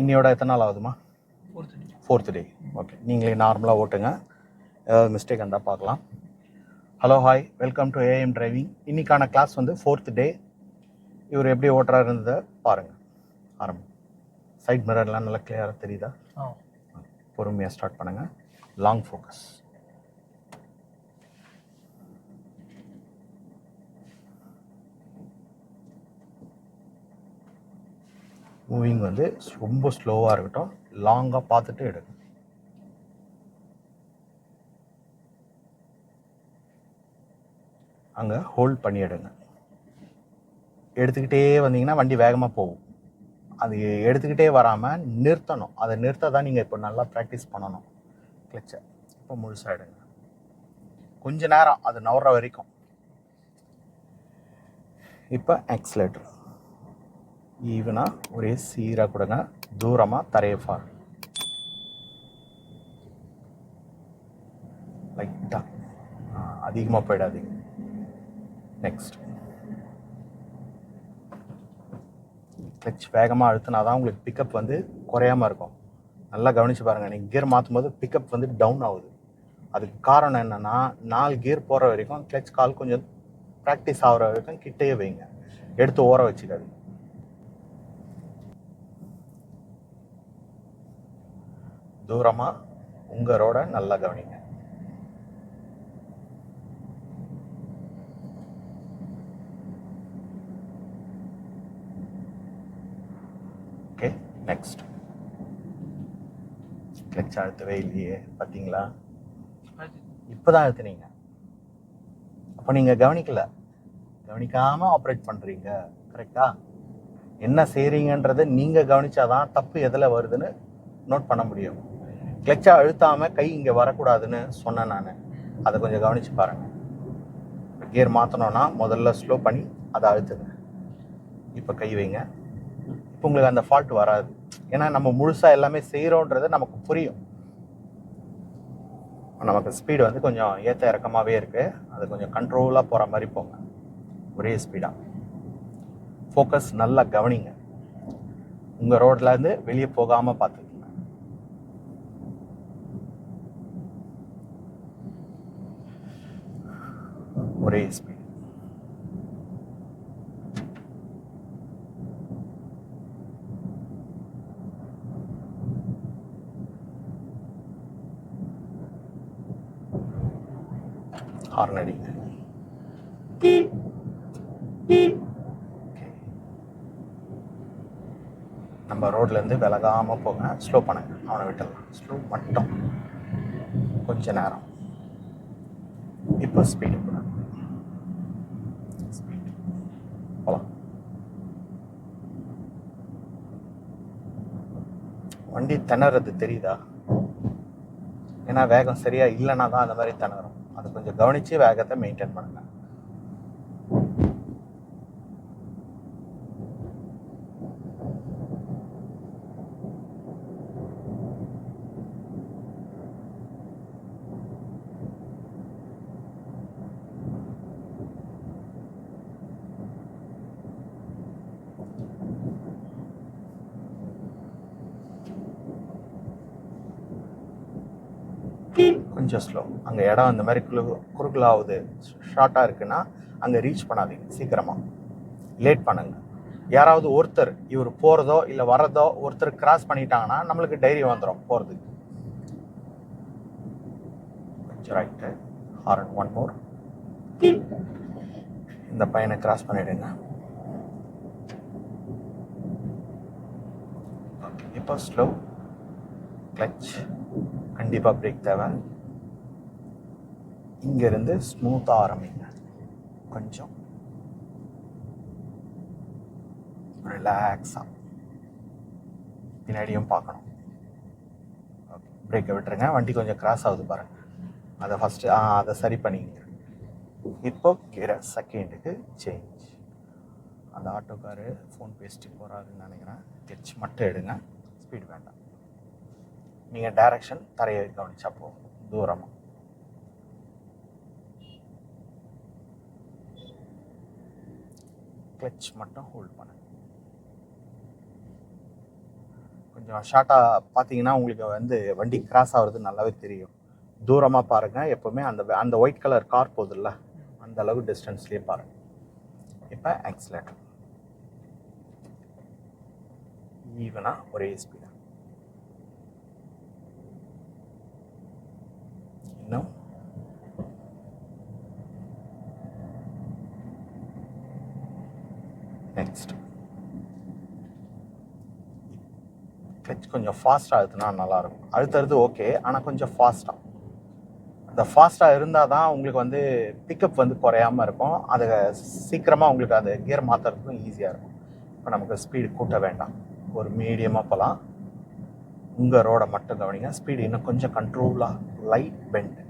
இன்னையோட எத்தனை நாள் ஆகுதுமா ஃபோர்த் டே ஓகே நீங்களே நார்மலாக ஓட்டுங்க. ஏதாவது மிஸ்டேக் இருந்தால் பார்க்கலாம். Hello hi welcome to AM driving இன்னைக்கான கிளாஸ் வந்து ஃபோர்த் டே இவர் எப்படி ஓட்டுறாருன்றதை பாருங்கள் ஆரம்பம் சைட் மிரர்லாம் நல்லா கிளியராக தெரியுதா? பொறுமையாக ஸ்டார்ட் பண்ணுங்கள் லாங் ஃபோக்கஸ் மூவிங் வந்து ரொம்ப ஸ்லோவாக இருக்கட்டும். லாங்காக பார்த்துட்டு எடுங்க. அங்கே ஹோல்ட் பண்ணி எடுங்க. எடுத்துக்கிட்டே வந்தீங்கன்னா வண்டி வேகமாக போகும். அது எடுத்துக்கிட்டே வராமல் நிறுத்தணும். அதை நிறுத்த தான் நீங்கள் இப்போ நல்லா ப்ராக்டிஸ் பண்ணணும். கிளச்சை இப்போ முழுசாக எடுங்க. கொஞ்ச நேரம். அது நவற வரைக்கும். இப்போ ஆக்சிலேட்டர் ஈவனாக ஒரே சீராக கொடுங்க. தூரமாக தரையை ஃபார் லைட்டாக அதிகமாக போயிடாதீங்க. நெக்ஸ்ட் கிளச் வேகமாக அழுத்தினா தான் உங்களுக்கு பிக்கப் வந்து குறையாம இருக்கும். நல்லா கவனிச்சு பாருங்கள் நீங்கள் கியர் மாற்றும் போது பிக்கப் வந்து டவுன் ஆகுது. அதுக்கு காரணம் என்னென்னா நாலு கியர் போகிற வரைக்கும் கிளச் கால் கொஞ்சம் ப்ராக்டிஸ் ஆகிற வரைக்கும் கிட்டேயே வைங்க. எடுத்து ஓர வச்சுக்காது தூரமாக உங்கள் நல்லா கவனிங்க. ஓகே நெக்ஸ்ட் கிளச் அழுத்தவே இல்லையே பார்த்தீங்களா இப்போ தான் அழுத்துனீங்க. அப்போ நீங்கள் கவனிக்கல. கவனிக்காமல் ஆப்ரேட் பண்ணுறீங்க கரெக்டா என்ன செய்கிறீங்கன்றதை நீங்கள் கவனிச்சாதான் தப்பு எதில் வருதுன்னு நோட் பண்ண முடியும். கிளச்சை அழுத்தாமல் கை இங்கே வரக்கூடாதுன்னு சொன்னேன் நான். அதை கொஞ்சம் கவனித்து பாருங்கள் கியர் மாற்றணும்னா முதல்ல ஸ்லோ பண்ணி அதை அழுத்துங்க. இப்போ கை வைங்க. இப்போ உங்களுக்கு அந்த ஃபால்ட் வராது. ஏன்னா நம்ம முழுசாக எல்லாமே செய்கிறோன்றது நமக்கு புரியும். நமக்கு ஸ்பீடு வந்து கொஞ்சம் ஏற்ற இறக்கமாகவே இருக்குது அது கொஞ்சம் கண்ட்ரோலாக போகிற மாதிரி போங்க. ஒரே ஸ்பீடாக ஃபோக்கஸ் நல்லா கவனிங்க. உங்கள் ரோட்லேருந்து வெளியே போகாமல் பார்த்துக்கங்க ஒரே ஸ்பீட் ஹார்ன் அடிங்க Okay. நம்ம ரோட்லேருந்து விலகாமல் போங்க. ஸ்லோ பண்ணுங்க. அவனை விட்டுடலாம். ஸ்லோ மட்டும். கொஞ்ச நேரம். இப்போ ஸ்பீடு போகலாம் வண்டி திணறது தெரியுதா? ஏன்னா வேகம் சரியாக இல்லைன்னா தான் அந்த மாதிரி திணறும். அதை கொஞ்சம் கவனித்து வேகத்தை மெயின்டைன் பண்ணுங்கள் கொஞ்சம் ஸ்லோ அங்கே இடம் இந்த மாதிரி குழு குறுகலாகுது ஷார்ட்டாக இருக்குன்னா அங்கே ரீச் பண்ணாதீங்க சீக்கிரமாக லேட் பண்ணுங்க. யாராவது ஒருத்தர் இவர் போகிறதோ இல்லை வர்றதோ ஒருத்தர் கிராஸ் பண்ணிட்டாங்கன்னா நம்மளுக்கு டைரி வந்துடும் போகிறதுக்கு ரைட்டு ஹாரன் ஒன் மோர் இந்த பையனை கிராஸ் பண்ணிடுங்க. இப்போ ஸ்லோ கிளச் கண்டிப்பாக பிரேக் தேவை. இங்கேருந்து ஸ்மூத்தாக ஆரம்பிங்க. கொஞ்சம். ரிலாக்ஸாக பின்னாடியும் பார்க்கணும். ஓகே பிரேக்கை விட்டுருங்க. வண்டி கொஞ்சம் கிராஸ் ஆகுது பாருங்கள் அதை ஃபஸ்ட்டு ஆ அதை சரி பண்ணிங்க இப்போ கீரை செகண்டுக்கு சேஞ்ச் அந்த ஆட்டோக்காரு ஃபோன் பேசிட்டு போகிறாருன்னு நினைக்கிறேன். திருச்சி மட்டும் எடுங்க. ஸ்பீட் வேண்டாம். நீங்கள் டைரக்ஷன் தரையை கவனிச்சா போகும் தூரமாக கிளச் மட்டும் ஹோல்ட் பண்ணுங்க கொஞ்சம் ஷார்ட்டாக பார்த்தீங்கன்னா உங்களுக்கு வந்து வண்டி கிராஸ் ஆகுறது நல்லாவே தெரியும். தூரமாக பாருங்கள் எப்போவுமே அந்த அந்த ஒயிட் கலர் கார் போகுதுல்ல அந்த அளவு டிஸ்டன்ஸ்லேயே பாருங்கள் இப்போ ஆக்சிலேட்டர் ஈவனாக ஒரே ஸ்பீடாக இன்னும் நெக்ஸ்ட் கிளச் கொஞ்சம் ஃபாஸ்ட்டாக அழுத்தினா நல்லாயிருக்கும். அழுத்துறது ஓகே ஆனால் கொஞ்சம் ஃபாஸ்ட்டாக அந்த ஃபாஸ்ட்டாக இருந்தால் தான் உங்களுக்கு வந்து பிக்கப் வந்து குறையாம இருக்கும். அதை சீக்கிரமாக உங்களுக்கு அந்த கியர் மாற்றுறதுக்கும் ஈஸியாக இருக்கும். இப்போ நமக்கு ஸ்பீடு கூட்ட வேண்டாம். ஒரு மீடியமாக போகலாம் உங்கள் ரோடை மட்டும் கவனிங்க. ஸ்பீடு இன்னும் கொஞ்சம் கண்ட்ரோலாக லைட் பெண்ட்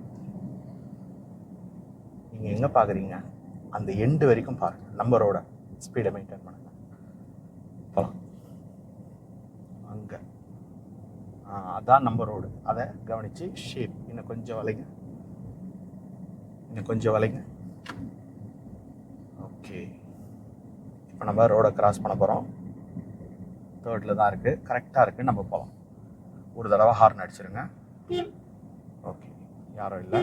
நீங்கள் எங்கே பார்க்குறீங்க அந்த எண்டு வரைக்கும் பாருங்கள் நம்ம ரோடை ஸ்பீடை மெயின்டைன் பண்ணுங்கள் போகலாம் அங்கே அதான் நம்ம ரோடு அதை கவனித்து ஷேப் இன்னும் கொஞ்சம் வளைங்க. இன்னும் கொஞ்சம் வளைங்க. ஓகே இப்போ நம்ம ரோடை கிராஸ் பண்ண போகிறோம் தேர்டில் தான் இருக்குது கரெக்டாக இருக்குது நம்ம போகலாம் ஒரு தடவை ஹார்ன் அடிச்சிருங்க. ஓகே யாரும் இல்லை.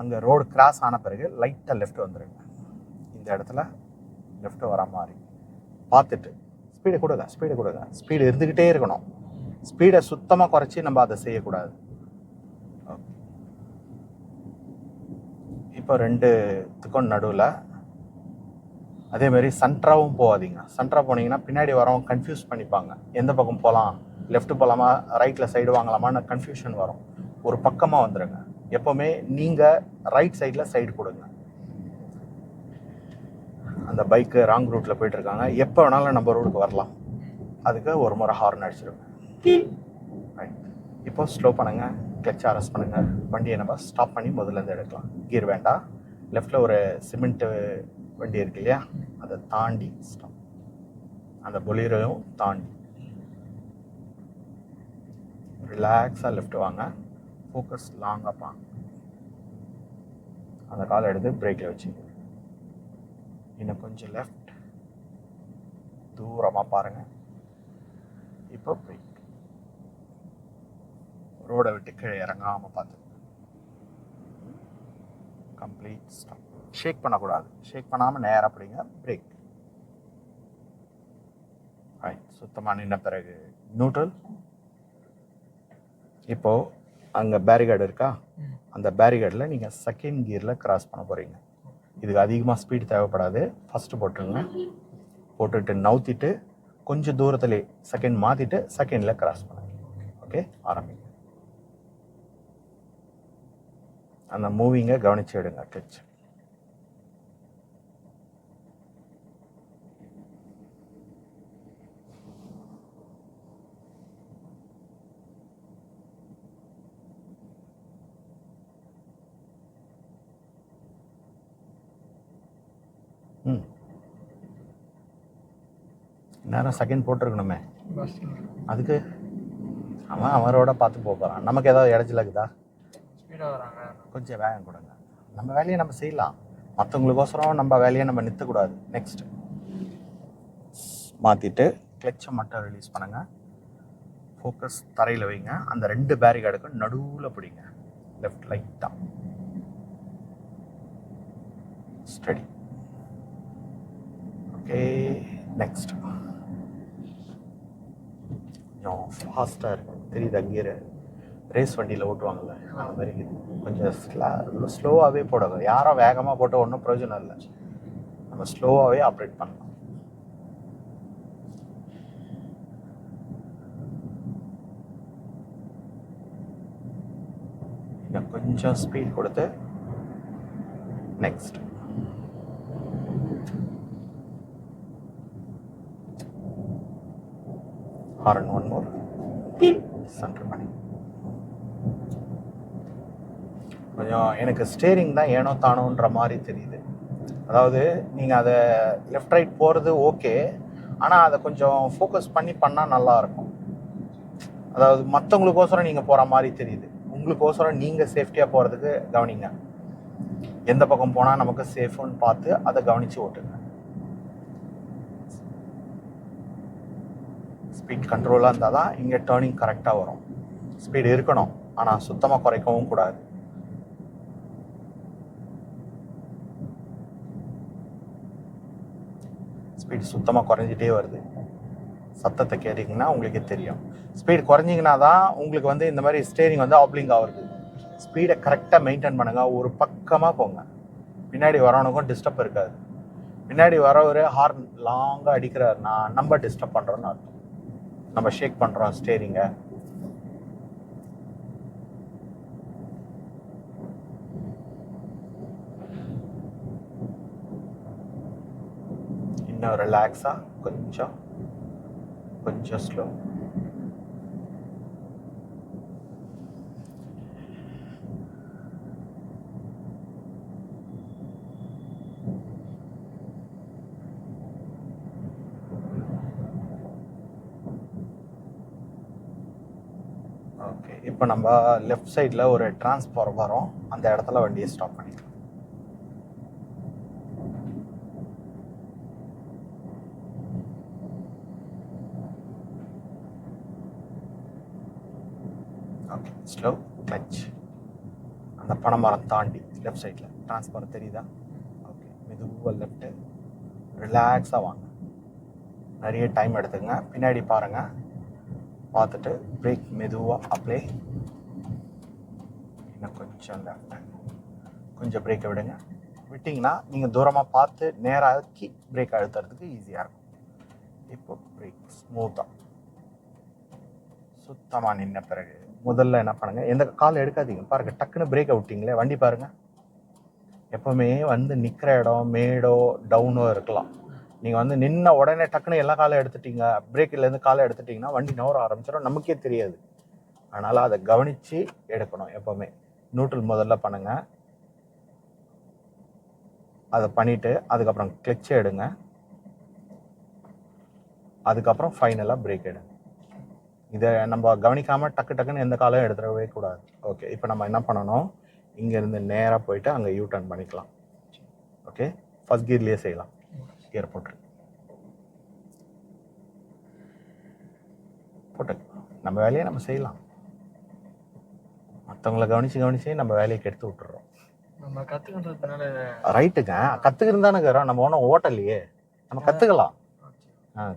அங்கே ரோடு கிராஸ் ஆன பிறகு லைட்டாக லெஃப்ட் வந்துடுங்க இந்த இடத்துல லெஃப்ட் வர மாதிரி. பார்த்துட்டு. ஸ்பீடு கொடுங்க ஸ்பீடு கொடுங்க ஸ்பீடு இருந்துக்கிட்டே இருக்கணும். ஸ்பீடை சுத்தமாக குறைச்சி நம்ம அதை செய்யக்கூடாது. இப்போ இப்போ ரெண்டுத்துக்கும் நடுவில் அதேமாரி சன்ட்ராவும் போகாதீங்க. சன்ட்ரா போனீங்கன்னா பின்னாடி வரவங்க கன்ஃபியூஸ் பண்ணிப்பாங்க. எந்த பக்கம் போகலாம் லெஃப்ட் போகலாமா ரைட்டில் சைடு வாங்கலாமான்னு கன்ஃபியூஷன் வரும். ஒரு பக்கமாக வந்துடுங்க எப்போவுமே நீங்கள் ரைட் சைடில் சைடு கொடுங்க. அந்த பைக்கு ராங் ரூட்டில் போயிட்டுருக்காங்க எப்போ வேணாலும் நம்ம ரோடுக்கு வரலாம். அதுக்கு ஒரு முறை ஹார்ன் அடிச்சிருங்க. ரைட் இப்போ ஸ்லோ பண்ணுங்க. கிளச் அரெஸ்ட் பண்ணுங்க. வண்டியை நம்ம ஸ்டாப் பண்ணி முதல்ல இருந்து எடுக்கலாம். கீர் வேண்டாம். லெஃப்டில் ஒரு சிமெண்ட் வண்டி இருக்கு இல்லையா? அதை தாண்டி ஸ்டாப் அந்த பொலிரையும் தாண்டி. ரிலாக்ஸாக லெஃப்ட் வாங்க. ஃபோக்கஸ் லாங்காக பாங்க அந்த காலை எடுத்து பிரேக்கில் வச்சுங்க. இன்னும் கொஞ்சம் லெஃப்ட் தூரமாக பாருங்கள் இப்போ பிரேக் ரோடை விட்டு கீழே இறங்காமல் பார்த்து கம்ப்ளீட் ஸ்டாப் ஷேக் பண்ணக்கூடாது. ஷேக் பண்ணாமல் நேராக அப்படிங்க பிரேக் ரைட் சுத்தமாக நின்ன பிறகு நியூட்ரல் இப்போது அங்கே பேரிகார்டு இருக்கா? அந்த பேரிகார்டில் நீங்கள் செகண்ட் கியரில் கிராஸ் பண்ண போகிறீங்க இதுக்கு அதிகமாக ஸ்பீடு தேவைப்படாது. ஃபஸ்ட்டு போட்டுருங்க. போட்டுட்டு நவுத்திட்டு கொஞ்சம் தூரத்துலேயே செகண்ட் மாற்றிட்டு செகண்டில் கிராஸ் பண்ணுங்க. ஓகே ஆரம்பிங்க. அந்த மூவிங்கை கவனிச்சு எடுங்க கிளச் ம். நேரம் செகண்ட் போட்டிருக்கணுமே. அதுக்கு அவன் அவரோட பார்த்து போக போகிறான் நமக்கு ஏதாவது இடைச்சல இருக்குதா? ஸ்பீடாக வராங்க கொஞ்சம் வேகம் கொடுங்க. நம்ம வேலையை நம்ம செய்யலாம். மற்றவங்களுக்கோசரம் நம்ம வேலையை நம்ம நிறுத்தக்கூடாது. நெக்ஸ்ட் மாற்றிட்டு கிளச்சை மட்டும் ரிலீஸ் பண்ணுங்க. ஃபோக்கஸ் தரையில் வைங்க. அந்த ரெண்டு பேரிகார்டுக்கும் நடுவில் பிடிங்க. லெஃப்ட் லைட்டாக ஸ்டடி ஓகே நெக்ஸ்ட் கொஞ்சம் ஃபாஸ்ட்டாக இருக்கு தெரியுது அங்கேயே ரேஸ் வண்டியில் ஓட்டுவாங்கல்ல அந்த மாதிரி கொஞ்சம் ஸ்லா ஸ்லோவாகவே போடுங்க யாரும் வேகமாக போட்டால் ஒன்றும் பிரயோஜனம் இல்லை. நம்ம ஸ்லோவாகவே ஆப்ரேட் பண்ணலாம். இன்னும் கொஞ்சம் ஸ்பீட் கொடுத்து next horn one more center பண்ணி. கொஞ்சம் எனக்கு ஸ்டேரிங் தான் ஏனோ தானோன்ற மாதிரி தெரியுது. அதாவது நீங்கள் அதை லெஃப்ட் ரைட் போகிறது ஓகே ஆனால் அதை கொஞ்சம் ஃபோக்கஸ் பண்ணி பண்ணால் நல்லாயிருக்கும் அதாவது மற்றவங்களுக்கோசரம் நீங்கள் போகிற மாதிரி தெரியுது. உங்களுக்கோசரம் நீங்கள் சேஃப்டியாக போகிறதுக்கு கவனிங்க. எந்த பக்கம் போனால் நமக்கு சேஃப்னு பார்த்து அதை கவனித்து ஓட்டுங்க. ஸ்பீட் கண்ட்ரோலாக இருந்தால் தான் இங்கே டேர்னிங் கரெக்டாக வரும். ஸ்பீடு இருக்கணும். ஆனால் சுத்தமாக குறைக்கவும் கூடாது. ஸ்பீடு சுத்தமாக குறைஞ்சிட்டே வருது. சத்தத்தை கேட்டிங்கன்னா உங்களுக்கே தெரியும். ஸ்பீடு குறைஞ்சிங்கன்னா தான் உங்களுக்கு வந்து இந்த மாதிரி ஸ்டேரிங் வந்து ஆப்லிங் ஆகுது ஸ்பீடை கரெக்டாக மெயின்டைன் பண்ணுங்கள் ஒரு பக்கமாக போங்க. பின்னாடி வரவனுக்கும் டிஸ்டர்ப் இருக்காது. பின்னாடி வரவர் ஹார்ன் லாங்காக அடிக்கிறாருன்னா நம்ம டிஸ்டர்ப் பண்ணுறோன்னு அர்த்தம். நம்ம ஷேக் பண்ணுறோம் ஸ்டேரிங்கை இன்னும் ரிலாக்ஸாக கொஞ்சம் கொஞ்சம் ஸ்லோ ஓகே இப்போ நம்ம லெஃப்ட் சைடில் ஒரு டிரான்ஸ்ஃபார் வரோம் அந்த இடத்துல வண்டியை ஸ்டாப் பண்ணிக்கலாம் ஸ்லோ கிளச் அந்த பனைமரம் தாண்டி லெஃப்ட் சைடில் டிரான்ஸ்பர் தெரியுதா? ஓகே மெதுவாக லெஃப்ட்டு ரிலாக்ஸாக வாங்க. நிறைய டைம் எடுத்துங்க பின்னாடி பாருங்கள் பார்த்துட்டு பிரேக் மெதுவாக அப்ளை இன்னும் கொஞ்சம் லெஃப்ட் கொஞ்சம் பிரேக்கை விடுங்க. விட்டிங்கன்னா நீங்கள் தூரமாக பார்த்து நேராக்கி பிரேக் அழுத்துறதுக்கு ஈஸியாக இருக்கும். இப்போ பிரேக் ஸ்மூத்தாக சுத்தமாக நின்ன பிறகு முதல்ல என்ன பண்ணுங்க எந்த கால் எடுக்காதீங்க பாருங்க டக்குன்னு பிரேக் விட்டீங்களே வண்டி பாருங்க. எப்பவுமே வந்து நிற்கிற இடம் மேடோ டவுனோ இருக்கலாம். நீங்கள் வந்து நின்ன உடனே டக்குன்னு எல்லா காலம் எடுத்துட்டீங்க பிரேக்கிலேருந்து காலை எடுத்துட்டிங்கன்னா வண்டி நவர ஆரம்பிச்சிடும் நமக்கே தெரியாது. அதனால் அதை கவனித்து எடுக்கணும் எப்போவுமே. நியூட்ரல் முதல்ல பண்ணுங்க. அதை பண்ணிவிட்டு அதுக்கப்புறம் கிளச்சை எடுங்க. அதுக்கப்புறம் ஃபைனலாக பிரேக் எடுங்க. இதை நம்ம கவனிக்காமல் டக்கு டக்குன்னு எந்த காலம் எடுத்துடவே கூடாது. ஓகே இப்போ நம்ம என்ன பண்ணணும்? இங்கேருந்து நேராக போயிட்டு அங்கே யூ டர்ன் பண்ணிக்கலாம். ஓகே ஃபர்ஸ்ட் கியர்லேயே செய்யலாம். கியர் போட்டு. போட்டு. நம்ம வேலையை நம்ம செய்யலாம். மற்றவங்கள கவனித்து கவனித்து நம்ம வேலையை கெடுத்து விட்டுறோம். நம்ம கத்துக்கின்றதுனால ரைட்டுங்க கற்றுக்கிறது தானே நம்ம ஒன்றும் ஓட்டலையே. நம்ம கற்றுக்கலாம்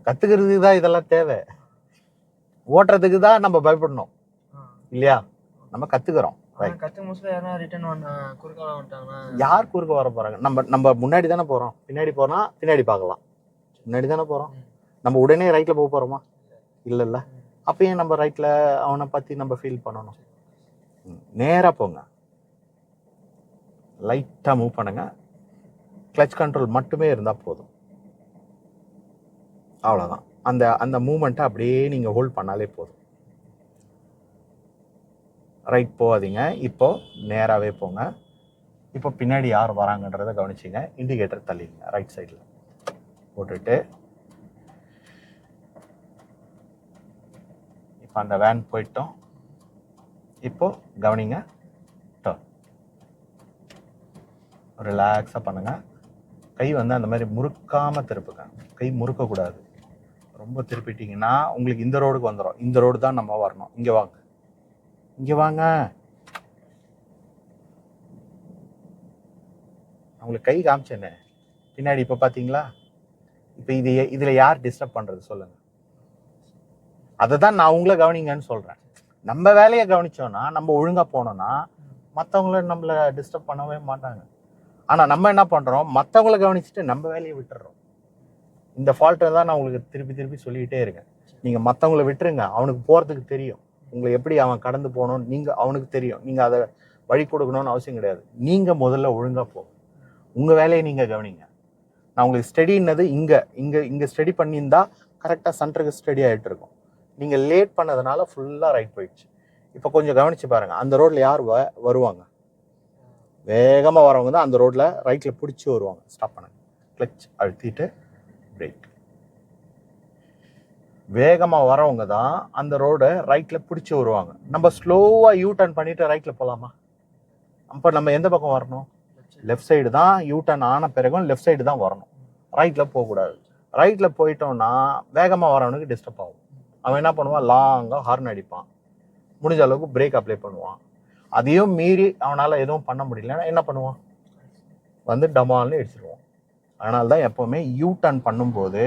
கற்றுக்கிறதுக்கு தான் இதெல்லாம் தேவை. ஓட்டுறதுக்கு தான் நம்ம பயப்படணும். இல்லையா? நம்ம கற்றுக்கிறோம் ரைட் கத்து முடிச்சுல யாரா குறுக்க வர போறாங்க? நம்ம நம்ம முன்னாடி தானே போறோம். பின்னாடி போனா பின்னாடி பார்க்கலாம். முன்னாடி தானே போறோம். நம்ம உடனே ரைட்ல போக போறோமா? இல்ல. இல்ல அப்ப ஏன் நம்ம ரைட்ல அவனை பத்தி நம்ம ஃபீல் பண்ணணும். நேரா போங்க. லைட்டா மூவ் பண்ணுங்க. கிளச் கண்ட்ரோல் மட்டுமே இருந்தா போதும். அவ்வளவுதான். அந்த அந்த மூமெண்ட்டை அப்படியே நீங்கள் ஹோல்ட் பண்ணாலே போதும். ரைட் போகாதீங்க. இப்போ நேராகவே போங்க. இப்போ பின்னாடி யார் வராங்கன்றதை கவனிச்சிங்க. இண்டிகேட்டர் தள்ளிங்க ரைட் சைடில் போட்டுட்டு. இப்போ அந்த வேன் போயிட்டோம். இப்போ கவனிங்க. டர்ன் ரிலாக்ஸாக பண்ணுங்கள் கை வந்து அந்த மாதிரி முறுக்காமல் திருப்புங்க. கை முறுக்கக்கூடாது. ரொம்ப திருப்பிட்டீங்கன்னா உங்களுக்கு இந்த ரோடுக்கு வந்துடும் இந்த ரோடு தான் நம்ம வரணும். இங்கே வாங்க. இங்கே வாங்க. அவங்களுக்கு உங்களுக்கு கை காமிச்சேனே. பின்னாடி இப்போ பார்த்தீங்களா இப்போ இது இதில் யார் டிஸ்டர்ப் பண்ணுறது சொல்லுங்கள் அதை தான் நான் உங்களை கவனிங்கன்னு சொல்கிறேன் நம்ம வேலையை கவனிச்சோன்னா நம்ம ஒழுங்காக போனோன்னா மற்றவங்கள நம்மளை டிஸ்டர்ப் பண்ணவே மாட்டாங்க. ஆனால் நம்ம என்ன பண்ணுறோம் மற்றவங்கள கவனிச்சுட்டு நம்ம வேலையை விட்டுறோம். இந்த ஃபால்ட்டை தான் நான் உங்களுக்கு திருப்பி திருப்பி சொல்லிக்கிட்டே இருக்கேன். நீங்கள் மற்றவங்கள விட்டுருங்க. அவனுக்கு போகிறதுக்கு தெரியும். உங்களை எப்படி அவன் கடந்து போகணும்னு நீங்கள் அவனுக்கு தெரியும். நீங்கள் அதை வழி கொடுக்கணும்னு அவசியம் கிடையாது. நீங்கள் முதல்ல ஒழுங்காக போ உங்கள் வேலையை நீங்கள் கவனிங்க. நான் உங்களுக்கு ஸ்டடின்னது இங்கே இங்கே இங்கே ஸ்டடி பண்ணியிருந்தா கரெக்டாக சென்டருக்கு ஸ்டடி ஆகிட்டு இருக்கும். நீங்கள் லேட் பண்ணதுனால ஃபுல்லாக ரைட் போயிடுச்சு. இப்போ கொஞ்சம் கவனிச்சு பாருங்கள் அந்த ரோட்டில் யார் வ வருவாங்க? வேகமாக வரவங்க தான் அந்த ரோட்டில் ரைட்டில் பிடிச்சி வருவாங்க. ஸ்டாப் பண்ணுங்க கிளச் அழுத்திட்டு பிரேக் வேகமாக வரவங்க தான் அந்த ரோடை ரைட்டில் பிடிச்சி வருவாங்க. நம்ம ஸ்லோவாக யூ டர்ன் பண்ணிட்டு ரைட்டில் போகலாமா அப்போ நம்ம எந்த பக்கம் வரணும்? லெஃப்ட் சைடு தான் யூ டர்ன் ஆன பிறகும் லெஃப்ட் சைடு தான் வரணும். ரைட்டில் போகக்கூடாது. ரைட்டில் போயிட்டோம்னா வேகமாக வரவனுக்கு டிஸ்டர்ப் ஆகும். அவன் என்ன பண்ணுவான்? லாங்காக ஹார்ன் அடிப்பான். முடிஞ்ச அளவுக்கு பிரேக் அப்ளை பண்ணுவான். அதையும் மீறி அவனால் எதுவும் பண்ண முடியலன்னா என்ன பண்ணுவான்? வந்து டமால்னு இடிச்சிருவான். அதனால தான் எப்போவுமே யூ டர்ன் பண்ணும்போது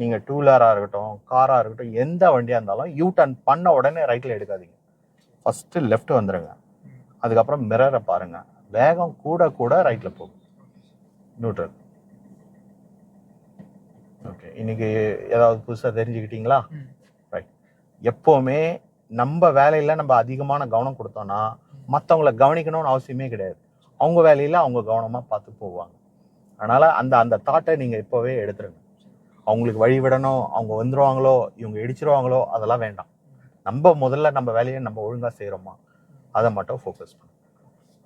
நீங்கள் டூ வீலராக இருக்கட்டும் காராக இருக்கட்டும் எந்த வண்டியாக இருந்தாலும் யூ டர்ன் பண்ண உடனே ரைட்டில் எடுக்காதீங்க. ஃபஸ்ட்டு லெஃப்ட் வந்துடுங்க அதுக்கப்புறம் மிரரை பாருங்கள் வேகம் கூட கூட ரைட்டில் போகும். நியூட்ரல் ஓகே இன்னைக்கு ஏதாவது புதுசாக தெரிஞ்சுக்கிட்டீங்களா. ரைட் எப்போவுமே நம்ம வேலையில் நம்ம அதிகமான கவனம் கொடுத்தோம்னா மற்றவங்கள கவனிக்கணும்னு அவசியமே கிடையாது. அவங்க வேலையில் அவங்க கவனமாக பார்த்து போவாங்க. அதனால் அந்த அந்த தாட்டை நீங்கள் இப்போவே எடுத்துருங்க. அவங்களுக்கு வழி விடணும் அவங்க வந்துடுவாங்களோ இவங்க இடிச்சிருவாங்களோ அதெல்லாம் வேண்டாம். நம்ம முதல்ல நம்ம வேலையை நம்ம ஒழுங்காக செய்கிறோமா அதை மட்டும் ஃபோக்கஸ் பண்ணும்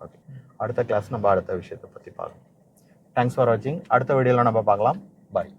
ஓகே அடுத்த கிளாஸ் நம்ம அடுத்த விஷயத்தை பற்றி பார்க்கலாம். தேங்க்ஸ் ஃபார் வாட்சிங் அடுத்த வீடியோவில் நம்ம பார்க்கலாம். பாய்